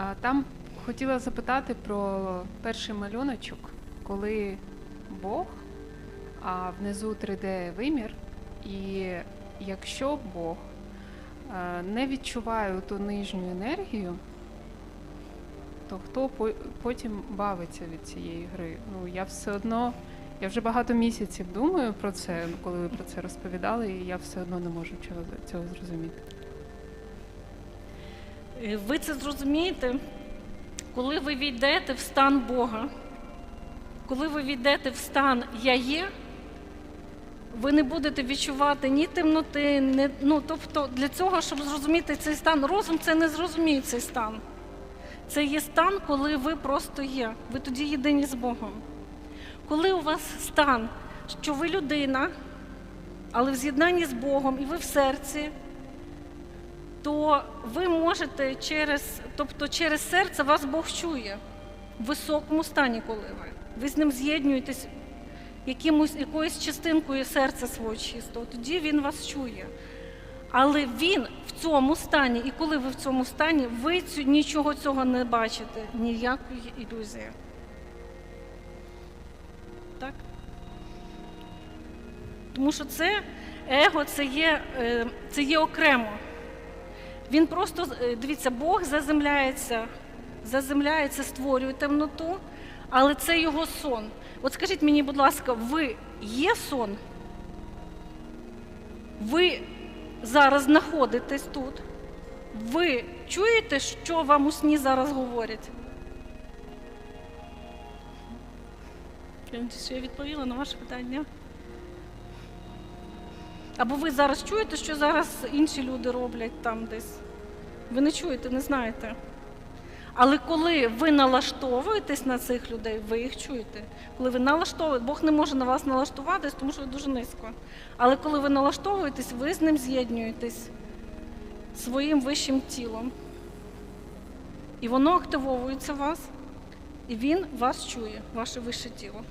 А там хотіла запитати про перший малюночок, коли Бог, а внизу 3D вимір, і якщо Бог не відчуває ту нижню енергію, то хто по- потім бавиться від цієї гри? Ну я все одно, я вже багато місяців думаю про це, коли ви про це розповідали, і я все одно не можу цього зрозуміти. Е, Ви це зрозумієте, коли ви війдете в стан Бога, коли ви війдете в стан Я є, ви не будете відчувати ні темноти, ні, ну, тобто для цього, щоб зрозуміти цей стан, розум це не зрозуміє цей стан. Це є стан, коли ви просто є. Ви тоді єдині з Богом. Коли у вас стан, що ви людина, але в з'єднанні з Богом, і ви в серці, то ви можете через, тобто через серце вас Бог чує в високому стані, коли ви. Ви з ним з'єднуєтесь якимось, якоюсь частинкою серця свого чистого, тоді він вас чує. Але він в цьому стані, і коли ви в цьому стані, ви цю, нічого цього не бачите, ніякої ілюзії. Так? Тому що це его, це є, е, це є окремо. Він просто е, дивіться, Бог заземляється, заземляється, створює темноту, але це його сон. От скажіть мені, будь ласка, ви є сон? Ви зараз знаходитесь тут. Ви чуєте, що вам у сні зараз говорять? Я відповіла на ваше питання. Або ви зараз чуєте, що зараз інші люди роблять там десь. Ви не чуєте, не знаєте. Але коли ви налаштовуєтесь на цих людей, ви їх чуєте. Коли ви налаштовуєте, Бог не може на вас налаштуватись, тому що ви дуже низько. Але коли ви налаштовуєтесь, ви з ним з'єднуєтесь своїм вищим тілом. І воно активовується в вас, і він вас чує, ваше вище тіло.